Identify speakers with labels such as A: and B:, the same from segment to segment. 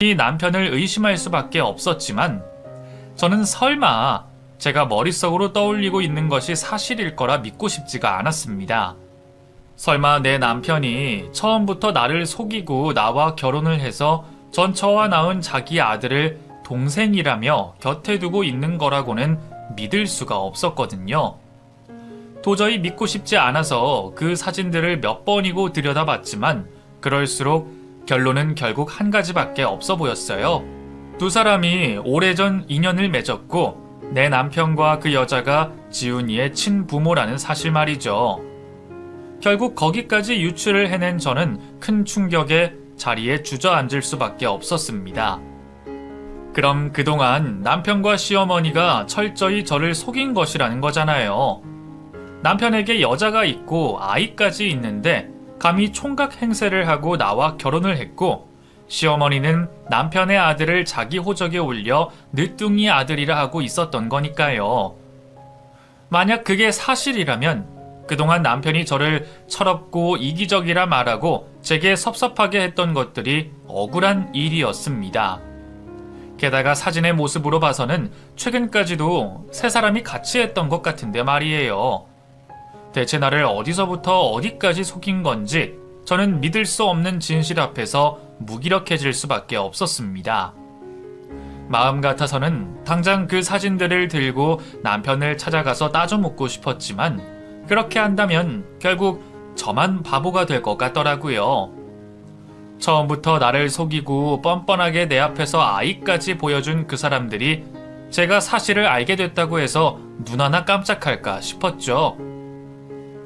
A: 이 남편을 의심할 수밖에 없었지만 저는 설마 제가 머릿속으로 떠올리고 있는 것이 사실일 거라 믿고 싶지가 않았습니다. 설마 내 남편이 처음부터 나를 속이고 나와 결혼을 해서 전처와 낳은 자기 아들을 동생이라며 곁에 두고 있는 거라고는 믿을 수가 없었거든요. 도저히 믿고 싶지 않아서 그 사진들을 몇 번이고 들여다봤지만 그럴수록 결론은 결국 한 가지밖에 없어 보였어요. 두 사람이 오래전 인연을 맺었고 내 남편과 그 여자가 지훈이의 친부모라는 사실 말이죠. 결국 거기까지 유출을 해낸 저는 큰 충격에 자리에 주저앉을 수밖에 없었습니다. 그럼 그동안 남편과 시어머니가 철저히 저를 속인 것이라는 거잖아요. 남편에게 여자가 있고 아이까지 있는데 감히 총각 행세를 하고 나와 결혼을 했고 시어머니는 남편의 아들을 자기 호적에 올려 늦둥이 아들이라 하고 있었던 거니까요. 만약 그게 사실이라면 그동안 남편이 저를 철없고 이기적이라 말하고 제게 섭섭하게 했던 것들이 억울한 일이었습니다. 게다가 사진의 모습으로 봐서는 최근까지도 세 사람이 같이 했던 것 같은데 말이에요. 대체 나를 어디서부터 어디까지 속인 건지 저는 믿을 수 없는 진실 앞에서 무기력해질 수밖에 없었습니다. 마음 같아서는 당장 그 사진들을 들고 남편을 찾아가서 따져 묻고 싶었지만 그렇게 한다면 결국 저만 바보가 될 것 같더라고요. 처음부터 나를 속이고 뻔뻔하게 내 앞에서 아이까지 보여준 그 사람들이 제가 사실을 알게 됐다고 해서 눈 하나 깜짝할까 싶었죠.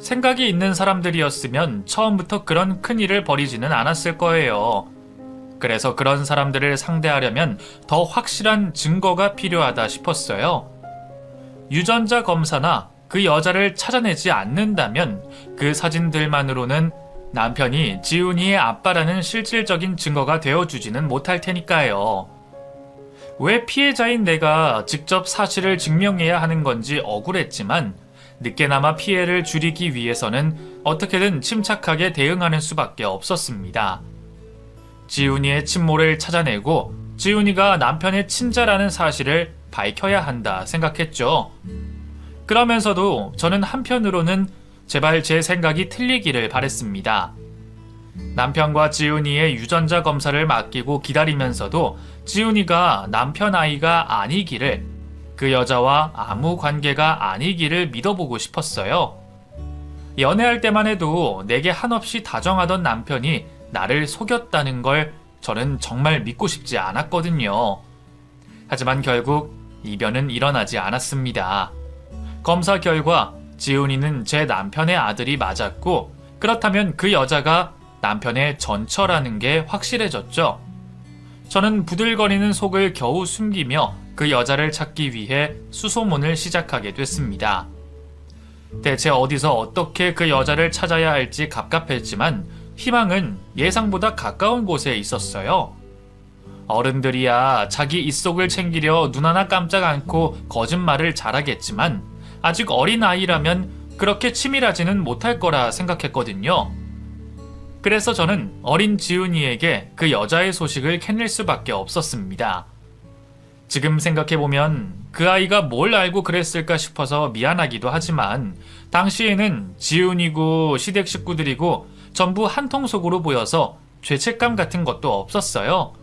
A: 생각이 있는 사람들이었으면 처음부터 그런 큰 일을 벌이지는 않았을 거예요. 그래서 그런 사람들을 상대하려면 더 확실한 증거가 필요하다 싶었어요. 유전자 검사나 그 여자를 찾아내지 않는다면 그 사진들만으로는 남편이 지훈이의 아빠라는 실질적인 증거가 되어주지는 못할 테니까요. 왜 피해자인 내가 직접 사실을 증명해야 하는 건지 억울했지만 늦게나마 피해를 줄이기 위해서는 어떻게든 침착하게 대응하는 수밖에 없었습니다. 지훈이의 친모를 찾아내고 지훈이가 남편의 친자라는 사실을 밝혀야 한다 생각했죠. 그러면서도 저는 한편으로는 제발 제 생각이 틀리기를 바랬습니다. 남편과 지훈이의 유전자 검사를 맡기고 기다리면서도 지훈이가 남편 아이가 아니기를 그 여자와 아무 관계가 아니기를 믿어보고 싶었어요. 연애할 때만 해도 내게 한없이 다정하던 남편이 나를 속였다는 걸 저는 정말 믿고 싶지 않았거든요. 하지만 결국 이변은 일어나지 않았습니다. 검사 결과 지훈이는 제 남편의 아들이 맞았고 그렇다면 그 여자가 남편의 전처라는 게 확실해졌죠. 저는 부들거리는 속을 겨우 숨기며 그 여자를 찾기 위해 수소문을 시작하게 됐습니다. 대체 어디서 어떻게 그 여자를 찾아야 할지 갑갑했지만 희망은 예상보다 가까운 곳에 있었어요. 어른들이야 자기 입속을 챙기려 눈 하나 깜짝 않고 거짓말을 잘하겠지만 아직 어린 아이라면 그렇게 치밀하지는 못할 거라 생각했거든요. 그래서 저는 어린 지훈이에게 그 여자의 소식을 캐낼 수밖에 없었습니다. 지금 생각해보면 그 아이가 뭘 알고 그랬을까 싶어서 미안하기도 하지만 당시에는 지훈이고 시댁 식구들이고 전부 한통속으로 보여서 죄책감 같은 것도 없었어요.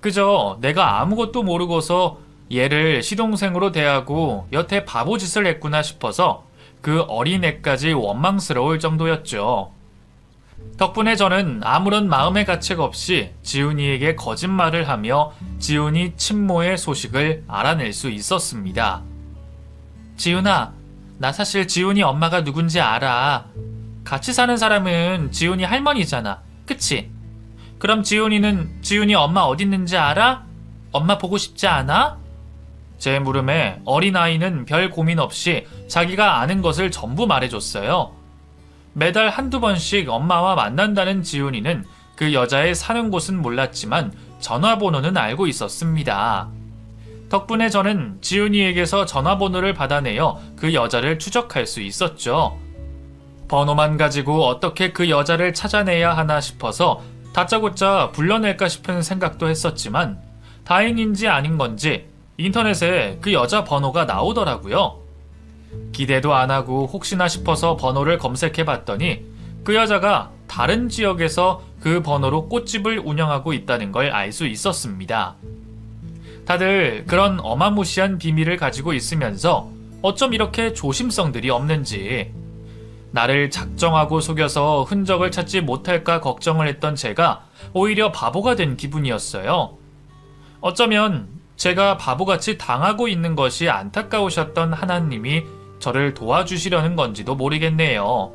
A: 그저 내가 아무것도 모르고서 얘를 시동생으로 대하고 여태 바보짓을 했구나 싶어서 그 어린애까지 원망스러울 정도였죠. 덕분에 저는 아무런 마음의 가책 없이 지훈이에게 거짓말을 하며 지훈이 친모의 소식을 알아낼 수 있었습니다. 지훈아, 나 사실 지훈이 엄마가 누군지 알아. 같이 사는 사람은 지훈이 할머니잖아. 그치? 그럼 지훈이는 지훈이 엄마 어딨는지 알아? 엄마 보고 싶지 않아? 제 물음에 어린아이는 별 고민 없이 자기가 아는 것을 전부 말해줬어요. 매달 한두 번씩 엄마와 만난다는 지훈이는 그 여자의 사는 곳은 몰랐지만 전화번호는 알고 있었습니다. 덕분에 저는 지훈이에게서 전화번호를 받아내어 그 여자를 추적할 수 있었죠. 번호만 가지고 어떻게 그 여자를 찾아내야 하나 싶어서 다짜고짜 불러낼까 싶은 생각도 했었지만 다행인지 아닌 건지 인터넷에 그 여자 번호가 나오더라고요. 기대도 안 하고 혹시나 싶어서 번호를 검색해 봤더니 그 여자가 다른 지역에서 그 번호로 꽃집을 운영하고 있다는 걸 알 수 있었습니다. 다들 그런 어마무시한 비밀을 가지고 있으면서 어쩜 이렇게 조심성들이 없는지 나를 작정하고 속여서 흔적을 찾지 못할까 걱정을 했던 제가 오히려 바보가 된 기분이었어요. 어쩌면 제가 바보같이 당하고 있는 것이 안타까우셨던 하나님이 저를 도와주시려는 건지도 모르겠네요.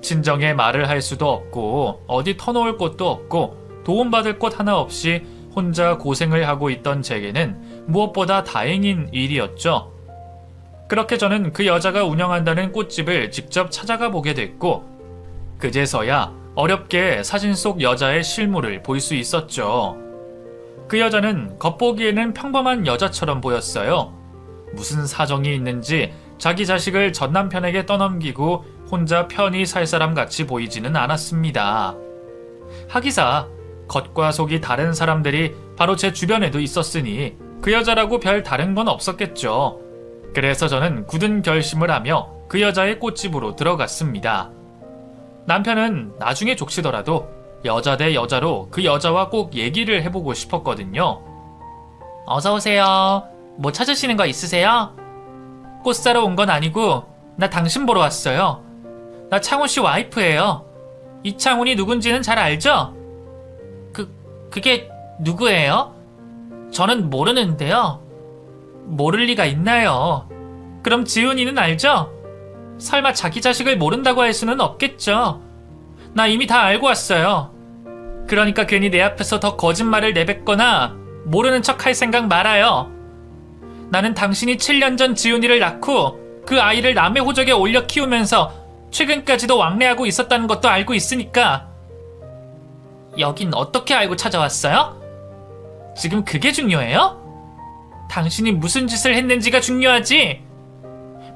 A: 친정에 말을 할 수도 없고 어디 터놓을 곳도 없고 도움받을 곳 하나 없이 혼자 고생을 하고 있던 제게는 무엇보다 다행인 일이었죠. 그렇게 저는 그 여자가 운영한다는 꽃집을 직접 찾아가 보게 됐고, 그제서야 어렵게 사진 속 여자의 실물을 볼 수 있었죠. 그 여자는 겉보기에는 평범한 여자처럼 보였어요. 무슨 사정이 있는지 자기 자식을 전 남편에게 떠넘기고 혼자 편히 살 사람 같이 보이지는 않았습니다. 하기사 겉과 속이 다른 사람들이 바로 제 주변에도 있었으니 그 여자라고 별 다른 건 없었겠죠. 그래서 저는 굳은 결심을 하며 그 여자의 꽃집으로 들어갔습니다. 남편은 나중에 족치더라도 여자 대 여자로 그 여자와 꼭 얘기를 해보고 싶었거든요. 어서오세요. 뭐 찾으시는 거 있으세요? 꽃 사러 온 건 아니고, 나 당신 보러 왔어요. 나 창훈 씨 와이프예요. 이창훈이 누군지는 잘 알죠? 그, 그게 누구예요? 저는 모르는데요. 모를 리가 있나요? 그럼 지훈이는 알죠? 설마 자기 자식을 모른다고 할 수는 없겠죠. 나 이미 다 알고 왔어요. 그러니까 괜히 내 앞에서 더 거짓말을 내뱉거나 모르는 척 할 생각 말아요. 나는 당신이 7년 전 지훈이를 낳고 그 아이를 남의 호적에 올려 키우면서 최근까지도 왕래하고 있었다는 것도 알고 있으니까 여긴 어떻게 알고 찾아왔어요? 지금 그게 중요해요? 당신이 무슨 짓을 했는지가 중요하지.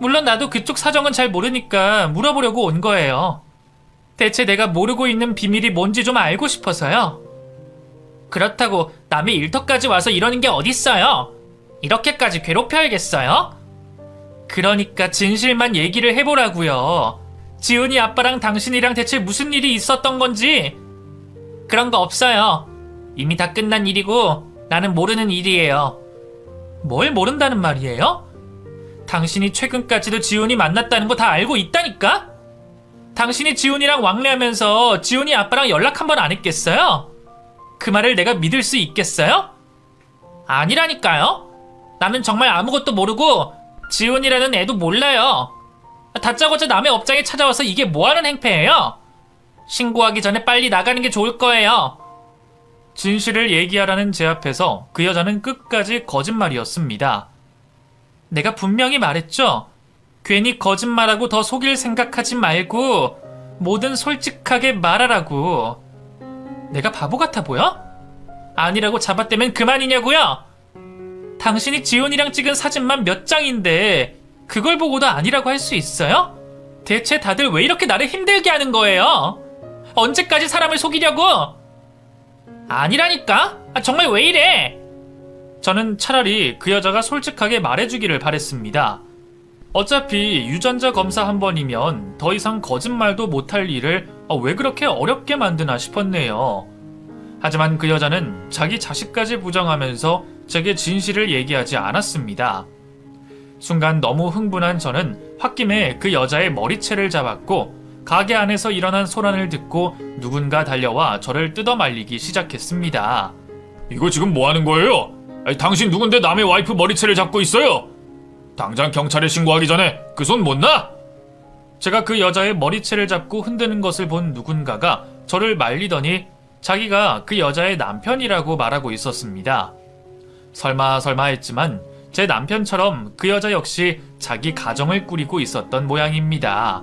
A: 물론 나도 그쪽 사정은 잘 모르니까 물어보려고 온 거예요. 대체 내가 모르고 있는 비밀이 뭔지 좀 알고 싶어서요. 그렇다고 남의 일터까지 와서 이러는 게 어딨어요? 이렇게까지 괴롭혀야겠어요? 그러니까 진실만 얘기를 해보라고요. 지훈이 아빠랑 당신이랑 대체 무슨 일이 있었던 건지 그런 거 없어요. 이미 다 끝난 일이고 나는 모르는 일이에요. 뭘 모른다는 말이에요? 당신이 최근까지도 지훈이 만났다는 거 다 알고 있다니까? 당신이 지훈이랑 왕래하면서 지훈이 아빠랑 연락 한 번 안 했겠어요? 그 말을 내가 믿을 수 있겠어요? 아니라니까요? 나는 정말 아무것도 모르고 지훈이라는 애도 몰라요. 다짜고짜 남의 업장에 찾아와서 이게 뭐하는 행패예요? 신고하기 전에 빨리 나가는 게 좋을 거예요. 진실을 얘기하라는 제 앞에서 그 여자는 끝까지 거짓말이었습니다. 내가 분명히 말했죠. 괜히 거짓말하고 더 속일 생각하지 말고 뭐든 솔직하게 말하라고. 내가 바보 같아 보여? 아니라고 잡아떼면 그만이냐고요? 당신이 지훈이랑 찍은 사진만 몇 장인데 그걸 보고도 아니라고 할 수 있어요? 대체 다들 왜 이렇게 나를 힘들게 하는 거예요? 언제까지 사람을 속이려고? 아니라니까? 아, 정말 왜 이래? 저는 차라리 그 여자가 솔직하게 말해주기를 바랬습니다. 어차피 유전자 검사 한 번이면 더 이상 거짓말도 못할 일을 아, 왜 그렇게 어렵게 만드나 싶었네요. 하지만 그 여자는 자기 자식까지 부정하면서 제게 진실을 얘기하지 않았습니다. 순간 너무 흥분한 저는 홧김에 그 여자의 머리채를 잡았고 가게 안에서 일어난 소란을 듣고 누군가 달려와 저를 뜯어 말리기 시작했습니다. 이거 지금 뭐 하는 거예요? 아니, 당신 누군데 남의 와이프 머리채를 잡고 있어요? 당장 경찰에 신고하기 전에 그 손못 놔? 제가 그 여자의 머리채를 잡고 흔드는 것을 본 누군가가 저를 말리더니 자기가 그 여자의 남편이라고 말하고 있었습니다. 설마 설마 했지만 제 남편처럼 그 여자 역시 자기 가정을 꾸리고 있었던 모양입니다.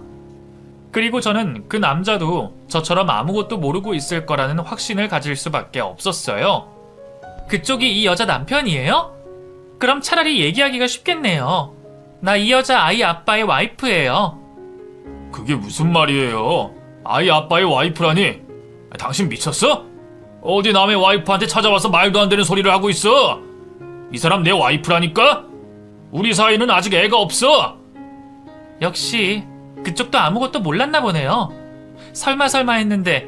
A: 그리고 저는 그 남자도 저처럼 아무것도 모르고 있을 거라는 확신을 가질 수밖에 없었어요. 그쪽이 이 여자 남편이에요? 그럼 차라리 얘기하기가 쉽겠네요. 나 이 여자 아이 아빠의 와이프예요. 그게 무슨 말이에요? 아이 아빠의 와이프라니? 당신 미쳤어? 어디 남의 와이프한테 찾아와서 말도 안 되는 소리를 하고 있어? 이 사람 내 와이프라니까? 우리 사이는 아직 애가 없어. 역시 그쪽도 아무것도 몰랐나 보네요. 설마 설마 했는데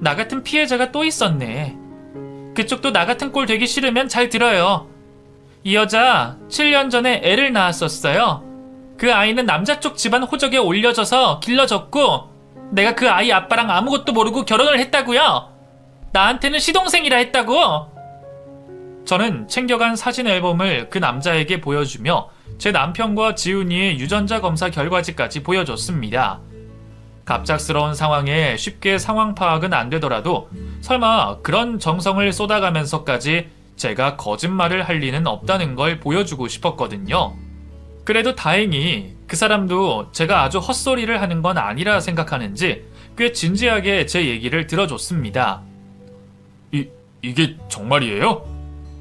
A: 나 같은 피해자가 또 있었네. 그쪽도 나 같은 꼴 되기 싫으면 잘 들어요. 이 여자 7년 전에 애를 낳았었어요. 그 아이는 남자 쪽 집안 호적에 올려져서 길러졌고 내가 그 아이 아빠랑 아무것도 모르고 결혼을 했다고요. 나한테는 시동생이라 했다고. 저는 챙겨간 사진 앨범을 그 남자에게 보여주며 제 남편과 지훈이의 유전자 검사 결과지까지 보여줬습니다. 갑작스러운 상황에 쉽게 상황 파악은 안 되더라도 설마 그런 정성을 쏟아가면서까지 제가 거짓말을 할 리는 없다는 걸 보여주고 싶었거든요. 그래도 다행히 그 사람도 제가 아주 헛소리를 하는 건 아니라 생각하는지 꽤 진지하게 제 얘기를 들어줬습니다. 이, 이게 정말이에요?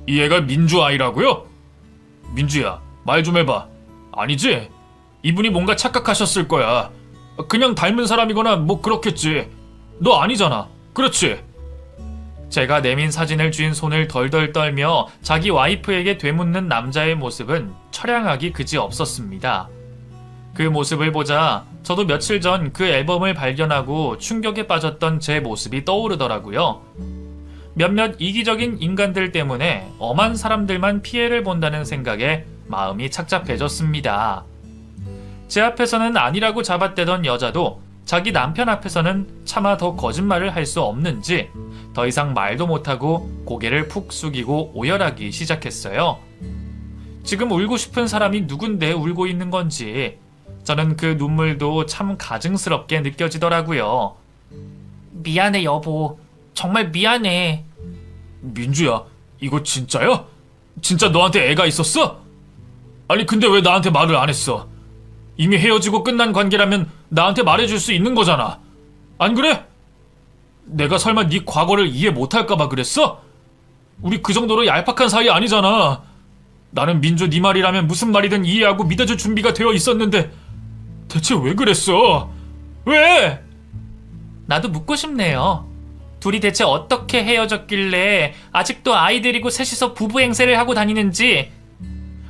A: 이 애가 민주 아이라고요? 민주야, 말 좀 해봐. 아니지? 이분이 뭔가 착각하셨을 거야. 그냥 닮은 사람이거나 뭐 그렇겠지. 너 아니잖아. 그렇지? 제가 내민 사진을 쥔 손을 덜덜 떨며 자기 와이프에게 되묻는 남자의 모습은 처량하기 그지 없었습니다. 그 모습을 보자 저도 며칠 전 그 앨범을 발견하고 충격에 빠졌던 제 모습이 떠오르더라고요. 몇몇 이기적인 인간들 때문에 엄한 사람들만 피해를 본다는 생각에 마음이 착잡해졌습니다. 제 앞에서는 아니라고 잡아떼던 여자도 자기 남편 앞에서는 차마 더 거짓말을 할 수 없는지 더 이상 말도 못하고 고개를 푹 숙이고 오열하기 시작했어요. 지금 울고 싶은 사람이 누군데 울고 있는 건지 저는 그 눈물도 참 가증스럽게 느껴지더라고요. 미안해 여보. 정말 미안해. 민주야, 이거 진짜야? 진짜 너한테 애가 있었어? 아니 근데 왜 나한테 말을 안 했어? 이미 헤어지고 끝난 관계라면 나한테 말해줄 수 있는 거잖아. 안 그래? 내가 설마 네 과거를 이해 못할까봐 그랬어? 우리 그 정도로 얄팍한 사이 아니잖아. 나는 민주 네 말이라면 무슨 말이든 이해하고 믿어줄 준비가 되어 있었는데 대체 왜 그랬어? 왜? 나도 묻고 싶네요. 둘이 대체 어떻게 헤어졌길래 아직도 아이 들이고 셋이서 부부 행세를 하고 다니는지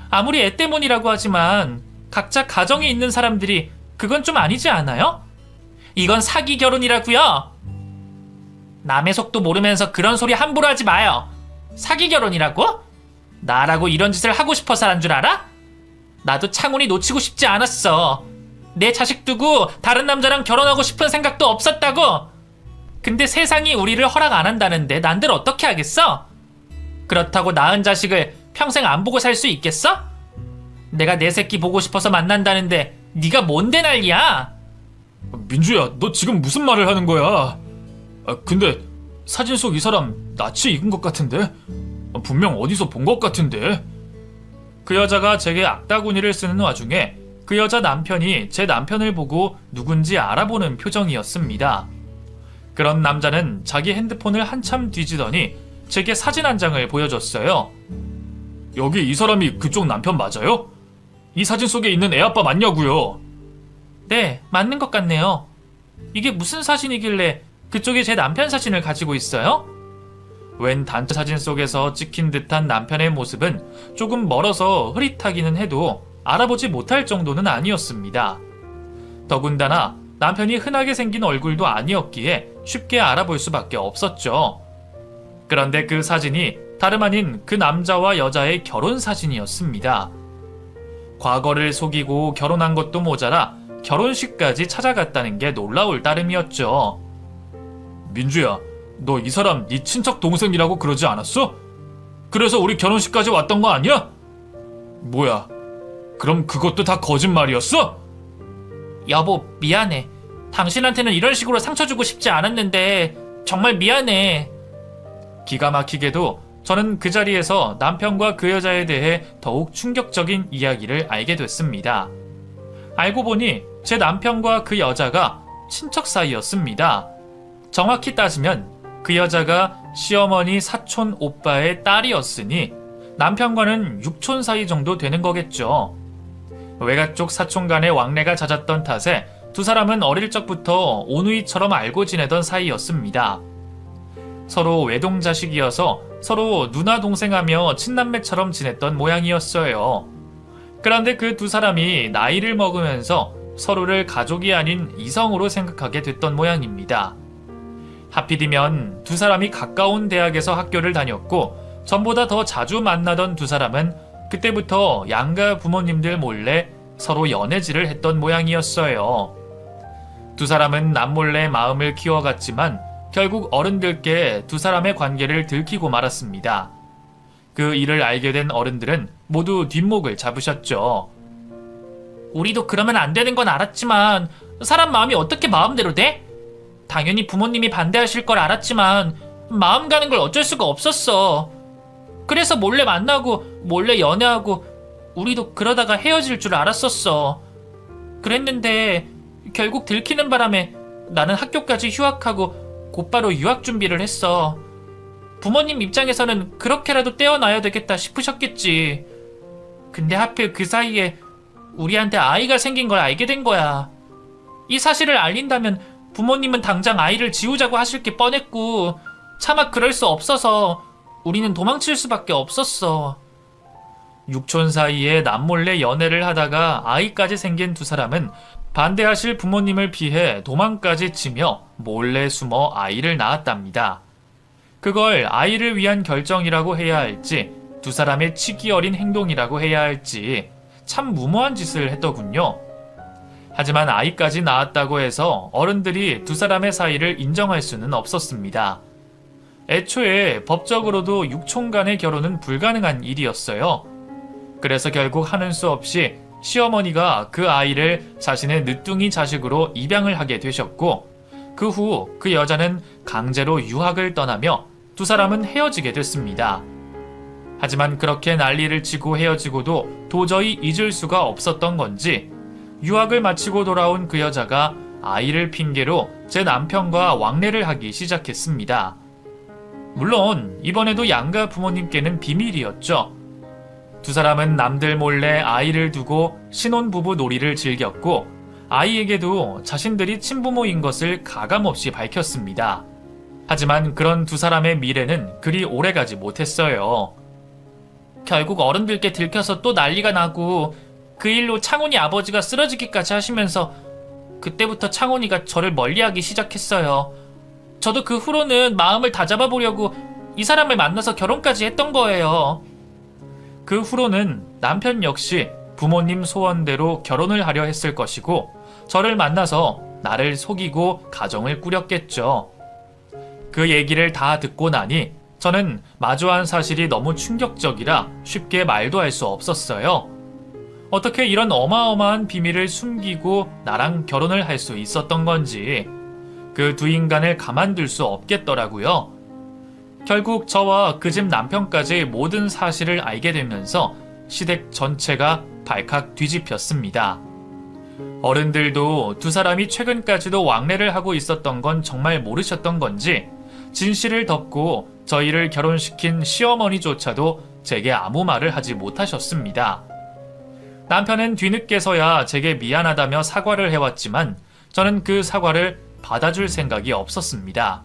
A: 아무리 애 때문이라고 하지만 각자 가정이 있는 사람들이 그건 좀 아니지 않아요? 이건 사기 결혼이라고요. 남의 속도 모르면서 그런 소리 함부로 하지 마요. 사기 결혼이라고? 나라고 이런 짓을 하고 싶어서 한 줄 알아? 나도 창훈이 놓치고 싶지 않았어. 내 자식 두고 다른 남자랑 결혼하고 싶은 생각도 없었다고. 근데 세상이 우리를 허락 안 한다는데 난들 어떻게 하겠어? 그렇다고 낳은 자식을 평생 안 보고 살 수 있겠어? 내가 내 새끼 보고 싶어서 만난다는데 네가 뭔데 난리야? 민주야, 너 지금 무슨 말을 하는 거야? 아, 근데 사진 속 이 사람 낯이 익은 것 같은데? 아, 분명 어디서 본 것 같은데? 그 여자가 제게 악다구니를 쓰는 와중에 그 여자 남편이 제 남편을 보고 누군지 알아보는 표정이었습니다. 그런 남자는 자기 핸드폰을 한참 뒤지더니 제게 사진 한 장을 보여줬어요. 여기 이 사람이 그쪽 남편 맞아요? 이 사진 속에 있는 애 아빠 맞냐고요? 네, 맞는 것 같네요. 이게 무슨 사진이길래 그쪽에 제 남편 사진을 가지고 있어요? 웬 단체 사진 속에서 찍힌 듯한 남편의 모습은 조금 멀어서 흐릿하기는 해도 알아보지 못할 정도는 아니었습니다. 더군다나 남편이 흔하게 생긴 얼굴도 아니었기에 쉽게 알아볼 수밖에 없었죠. 그런데 그 사진이 다름 아닌 그 남자와 여자의 결혼 사진이었습니다. 과거를 속이고 결혼한 것도 모자라 결혼식까지 찾아갔다는 게 놀라울 따름이었죠. 민주야, 너 이 사람 네 친척 동생이라고 그러지 않았어? 그래서 우리 결혼식까지 왔던 거 아니야? 뭐야? 그럼 그것도 다 거짓말이었어? 여보, 미안해. 당신한테는 이런 식으로 상처 주고 싶지 않았는데 정말 미안해. 기가 막히게도 저는 그 자리에서 남편과 그 여자에 대해 더욱 충격적인 이야기를 알게 됐습니다. 알고 보니 제 남편과 그 여자가 친척 사이였습니다. 정확히 따지면 그 여자가 시어머니 사촌 오빠의 딸이었으니 남편과는 육촌 사이 정도 되는 거겠죠. 외가 쪽 사촌 간의 왕래가 잦았던 탓에 두 사람은 어릴 적부터 오누이처럼 알고 지내던 사이였습니다. 서로 외동자식이어서 서로 누나 동생하며 친남매처럼 지냈던 모양이었어요. 그런데 그 두 사람이 나이를 먹으면서 서로를 가족이 아닌 이성으로 생각하게 됐던 모양입니다. 하필이면 두 사람이 가까운 대학에서 학교를 다녔고 전보다 더 자주 만나던 두 사람은 그때부터 양가 부모님들 몰래 서로 연애질을 했던 모양이었어요. 두 사람은 남몰래 마음을 키워갔지만 결국 어른들께 두 사람의 관계를 들키고 말았습니다. 그 일을 알게 된 어른들은 모두 뒷목을 잡으셨죠. 우리도 그러면 안 되는 건 알았지만 사람 마음이 어떻게 마음대로 돼? 당연히 부모님이 반대하실 걸 알았지만 마음 가는 걸 어쩔 수가 없었어. 그래서 몰래 만나고 몰래 연애하고 우리도 그러다가 헤어질 줄 알았었어. 그랬는데 결국 들키는 바람에 나는 학교까지 휴학하고 곧바로 유학 준비를 했어. 부모님 입장에서는 그렇게라도 떼어놔야 되겠다 싶으셨겠지. 근데 하필 그 사이에 우리한테 아이가 생긴 걸 알게 된 거야. 이 사실을 알린다면 부모님은 당장 아이를 지우자고 하실 게 뻔했고 차마 그럴 수 없어서 우리는 도망칠 수밖에 없었어. 육촌 사이에 남몰래 연애를 하다가 아이까지 생긴 두 사람은 반대하실 부모님을 피해 도망까지 치며 몰래 숨어 아이를 낳았답니다. 그걸 아이를 위한 결정이라고 해야 할지 두 사람의 치기 어린 행동이라고 해야 할지 참 무모한 짓을 했더군요. 하지만 아이까지 낳았다고 해서 어른들이 두 사람의 사이를 인정할 수는 없었습니다. 애초에 법적으로도 육촌 간의 결혼은 불가능한 일이었어요. 그래서 결국 하는 수 없이 시어머니가 그 아이를 자신의 늦둥이 자식으로 입양을 하게 되셨고, 그 후 그 여자는 강제로 유학을 떠나며 두 사람은 헤어지게 됐습니다. 하지만 그렇게 난리를 치고 헤어지고도 도저히 잊을 수가 없었던 건지, 유학을 마치고 돌아온 그 여자가 아이를 핑계로 제 남편과 왕래를 하기 시작했습니다. 물론 이번에도 양가 부모님께는 비밀이었죠. 두 사람은 남들 몰래 아이를 두고 신혼부부 놀이를 즐겼고 아이에게도 자신들이 친부모인 것을 가감없이 밝혔습니다. 하지만 그런 두 사람의 미래는 그리 오래가지 못했어요. 결국 어른들께 들켜서 또 난리가 나고 그 일로 창훈이 아버지가 쓰러지기까지 하시면서 그때부터 창훈이가 저를 멀리하기 시작했어요. 저도 그 후로는 마음을 다잡아 보려고 이 사람을 만나서 결혼까지 했던 거예요. 그 후로는 남편 역시 부모님 소원대로 결혼을 하려 했을 것이고 저를 만나서 나를 속이고 가정을 꾸렸겠죠. 그 얘기를 다 듣고 나니 저는 마주한 사실이 너무 충격적이라 쉽게 말도 할 수 없었어요. 어떻게 이런 어마어마한 비밀을 숨기고 나랑 결혼을 할 수 있었던 건지 그 두 인간을 가만둘 수 없겠더라고요. 결국 저와 그 집 남편까지 모든 사실을 알게 되면서 시댁 전체가 발칵 뒤집혔습니다. 어른들도 두 사람이 최근까지도 왕래를 하고 있었던 건 정말 모르셨던 건지 진실을 덮고 저희를 결혼시킨 시어머니조차도 제게 아무 말을 하지 못하셨습니다. 남편은 뒤늦게서야 제게 미안하다며 사과를 해왔지만 저는 그 사과를 받아줄 생각이 없었습니다.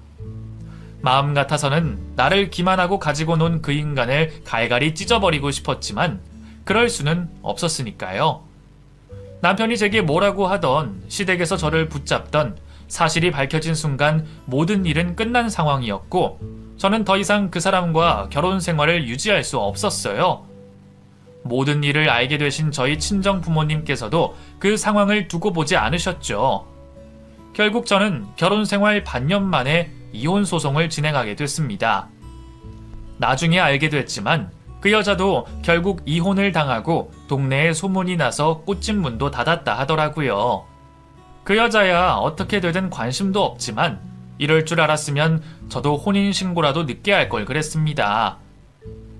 A: 마음 같아서는 나를 기만하고 가지고 논 그 인간을 갈갈이 찢어버리고 싶었지만 그럴 수는 없었으니까요. 남편이 제게 뭐라고 하던 시댁에서 저를 붙잡던 사실이 밝혀진 순간 모든 일은 끝난 상황이었고 저는 더 이상 그 사람과 결혼 생활을 유지할 수 없었어요. 모든 일을 알게 되신 저희 친정 부모님께서도 그 상황을 두고 보지 않으셨죠. 결국 저는 결혼 생활 반년 만에 이혼 소송을 진행하게 됐습니다. 나중에 알게 됐지만 그 여자도 결국 이혼을 당하고 동네에 소문이 나서 꽃집 문도 닫았다 하더라고요. 그 여자야 어떻게 되든 관심도 없지만 이럴 줄 알았으면 저도 혼인신고라도 늦게 할 걸 그랬습니다.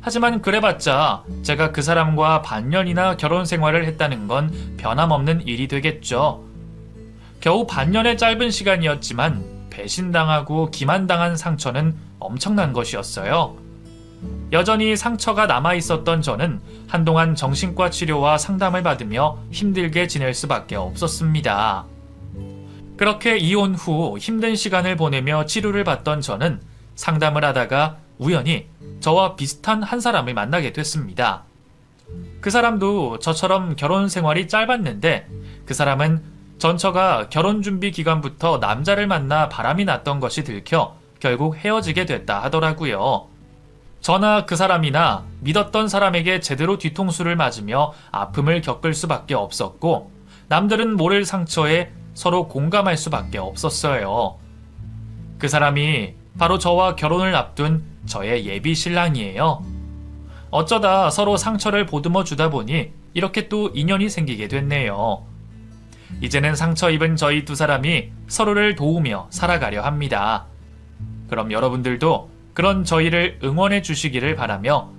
A: 하지만 그래봤자 제가 그 사람과 반년이나 결혼 생활을 했다는 건 변함없는 일이 되겠죠. 겨우 반년의 짧은 시간이었지만 배신당하고 기만당한 상처는 엄청난 것이었어요. 여전히 상처가 남아 있었던 저는 한동안 정신과 치료와 상담을 받으며 힘들게 지낼 수밖에 없었습니다. 그렇게 이혼 후 힘든 시간을 보내며 치료를 받던 저는 상담을 하다가 우연히 저와 비슷한 한 사람을 만나게 됐습니다. 그 사람도 저처럼 결혼 생활이 짧았는데 그 사람은 전처가 결혼 준비 기간부터 남자를 만나 바람이 났던 것이 들켜 결국 헤어지게 됐다 하더라고요. 저나 그 사람이나 믿었던 사람에게 제대로 뒤통수를 맞으며 아픔을 겪을 수밖에 없었고 남들은 모를 상처에 서로 공감할 수밖에 없었어요. 그 사람이 바로 저와 결혼을 앞둔 저의 예비 신랑이에요. 어쩌다 서로 상처를 보듬어 주다 보니 이렇게 또 인연이 생기게 됐네요. 이제는 상처 입은 저희 두 사람이 서로를 도우며 살아가려 합니다. 그럼 여러분들도 그런 저희를 응원해 주시기를 바라며